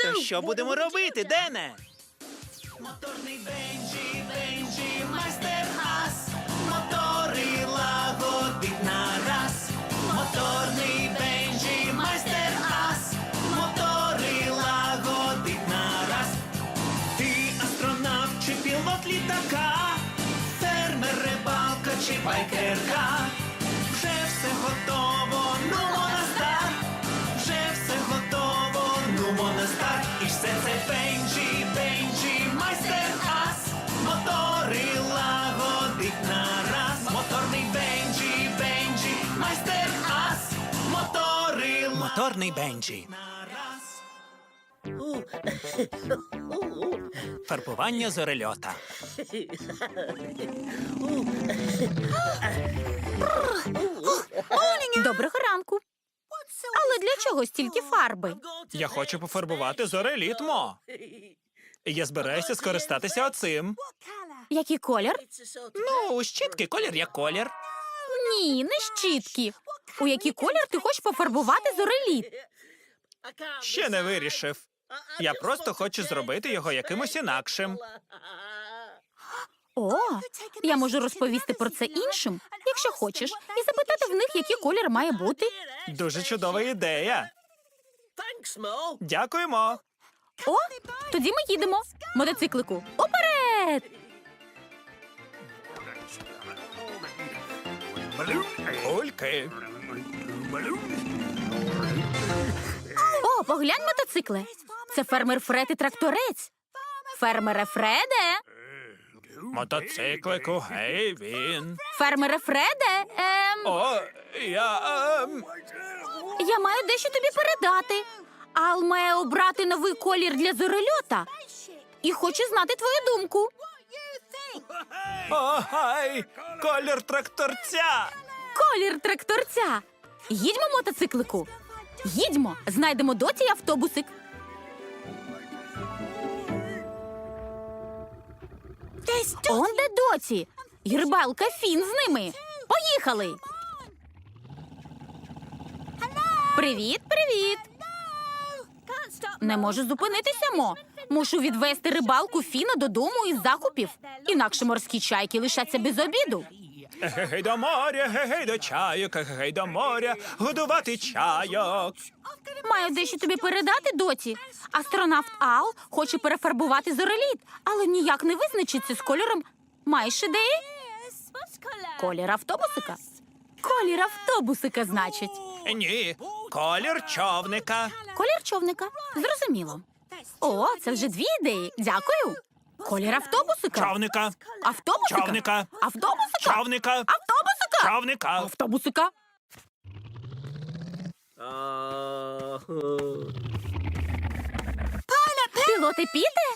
То що будемо робити, Дене? Моторний Бенджі, Бенджі, майстер ас. Мотори лагодить на раз. Моторний Бенджі, майстер ас. Мотори лагодить на раз. Ти астронавт чи пілот літака, фермер, рибалка чи байкерка. Лагодить Бенджі. Фарбування зорельота. Доброго ранку. Але для чого стільки фарби? Я хочу пофарбувати зореліт, Мо. Я збираюся скористатися оцим. Який колір? Ну, у щітки колір як колір. Ні, не щітки. У який колір ти хочеш пофарбувати зореліт? Ще не вирішив. Я просто хочу зробити його якимось інакшим. О, я можу розповісти про це іншим, якщо хочеш, і запитати в них, який колір має бути. Дуже чудова ідея. Дякуємо. О, тоді ми їдемо. Мотоциклику. Уперед! Кульки. О, поглянь мотоцикли. Це фермер Фред і тракторець. Фермере Фреде. Мотоциклику, гей він. Фермере Фреде. Ем, О, я. ем, я маю дещо тобі передати. Ал має обрати новий колір для зорельота і хоче знати твою думку. О, гай! Колір тракторця. Колір тракторця. Їдьмо, мотоциклику. Їдьмо, знайдемо доті автобусик. Он де доті. І Фін з ними. Поїхали. Привіт, привіт. Не можу зупинитися, мо. Мушу відвести рибалку Фіна додому із закупів. Інакше морські чайки лишаться без обіду. Гей до моря, гей до чайок, гей до моря, годувати чайок. Маю дещо тобі передати, доті. Астронавт Ал хоче перефарбувати зореліт, але ніяк не визначиться з кольором. Маєш ідеї? Колір автобусика. Колір автобусика, значить. Ні, колір човника. Колір човника. Зрозуміло. О, це вже дві ідеї. Дякую. Колір автобусика. Човника. Автобусика. Човника. Автобусика. Човника. Автобусика. Човника. Автобусика. Пілоти піде?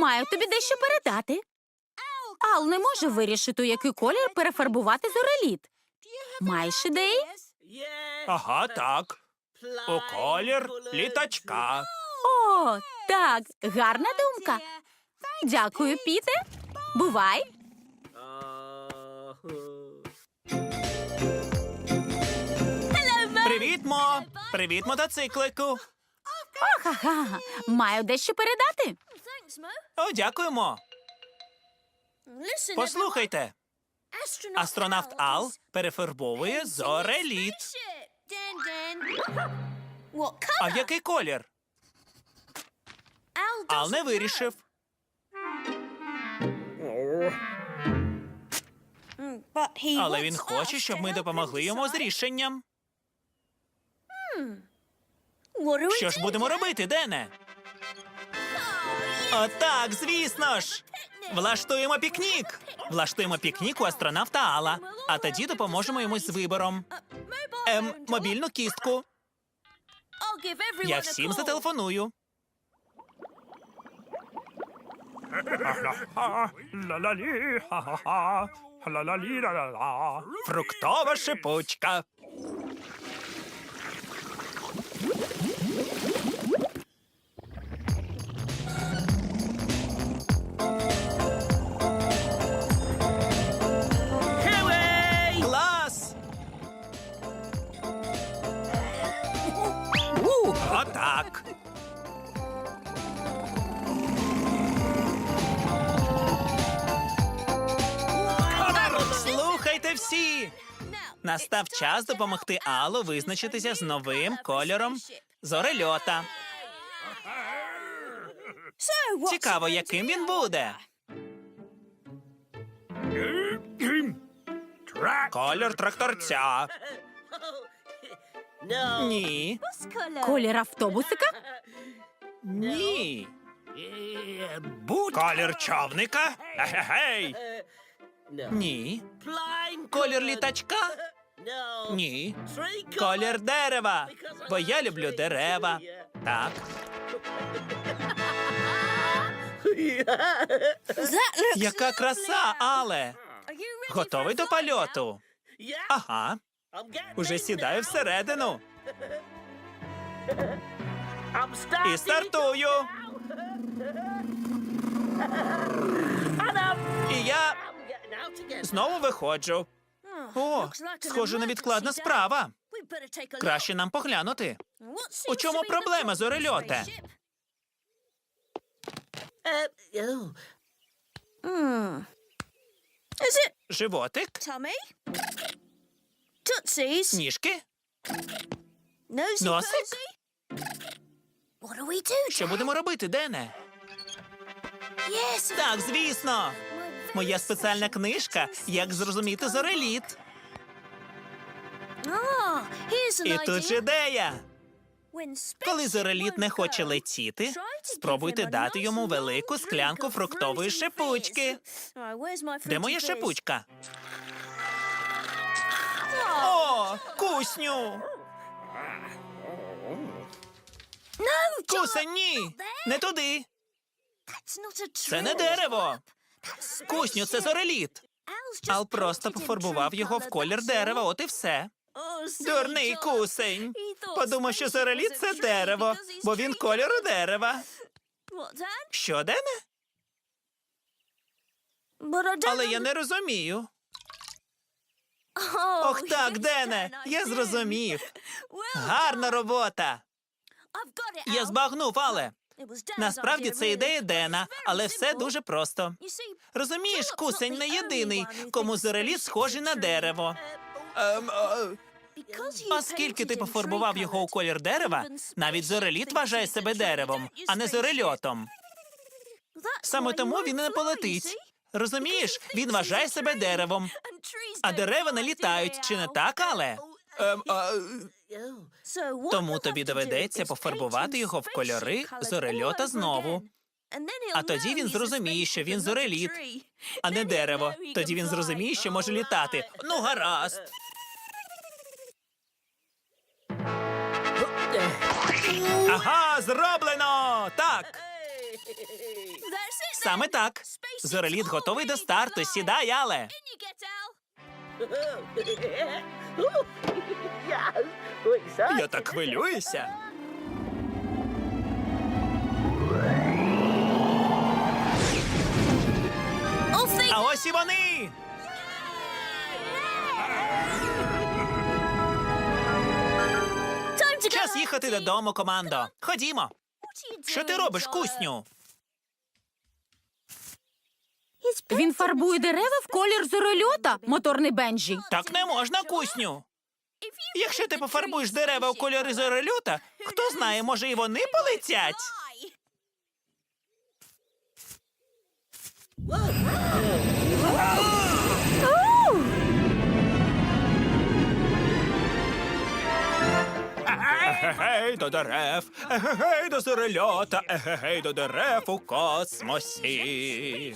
Маю тобі дещо передати. Ал не може вирішити, у який колір перефарбувати зореліт. Маєш ідеї? Ага, так. У колір літачка. О, так, гарна думка. Дякую, Піте. Бувай. Привіт, мо. Привіт, мотоциклику. Ха-ха. Маю дещо передати. О, дякуємо. Послухайте, астронавт Ал перефарбовує зореліт. А в який колір? Ал не вирішив. Але він хоче, щоб ми допомогли йому з рішенням. Що ж будемо робити, Дене? Отак, звісно ж. Влаштуємо пікнік. Влаштуємо пікнік у астронавта Алла, а тоді допоможемо йому з вибором. Ем, мобільну кістку. Я всім зателефоную. Фруктова шипучка. Настав час допомогти Аллу визначитися з новим кольором зорельота. Цікаво, яким він буде. Колір тракторця. Ні. Колір автобусика? Ні. Колір човника? Ні. Колір літачка? Ні. Колір дерева. Бо я люблю дерева. Так. Яка краса, Але. Готовий до польоту? Ага. Уже сідаю всередину. І стартую. І я знову виходжу. О, схоже, невідкладна справа. Краще нам поглянути. У чому проблема, зорельоте? Животик? Ніжки? Носик? Що будемо робити, Дене? Так, звісно. Моя спеціальна книжка Як зрозуміти зореліт. І тут ж ідея. Коли зореліт не хоче летіти, спробуйте дати йому велику склянку фруктової шипучки. Де моя шипучка? О, кусню! Кусе, ні! Не туди! Це не дерево! Кусню, це зореліт! Ал просто пофарбував його в колір дерева, от і все. Дурний кусень. Подумав, що зореліт це дерево, бо він кольору дерева. Що, Дене? Але я не розумію. Ох так, Дене, я зрозумів. Гарна робота. Я збагнув, але насправді це ідея Дена, але все дуже просто. Розумієш, кусень не єдиний, кому зореліт схожий на дерево. Ем, Оскільки ти пофарбував його у колір дерева, навіть зореліт вважає себе деревом, а не зорельотом. Саме тому він і не полетить. Розумієш, він вважає себе деревом, а дерева не літають, чи не так, але? Ем, а, тому тобі доведеться пофарбувати його в кольори зорельота знову. А тоді він зрозуміє, що він зореліт, А не дерево. Тоді він зрозуміє, що може літати. Ну, гаразд. Ага, зроблено! Так, саме так. Зореліт готовий до старту. Сідай, але. Я так хвилююся. А ось і вони. Час їхати додому, командо. Ходімо. Що ти робиш, кусню? Він фарбує дерева в колір зорольота, моторний Бенджі. Так не можна, кусню. Якщо ти пофарбуєш дерева у кольори зорелюта, хто знає, може і вони полетять. Егегей до дерев, егегей до зорельота, егегей до дерев у космосі.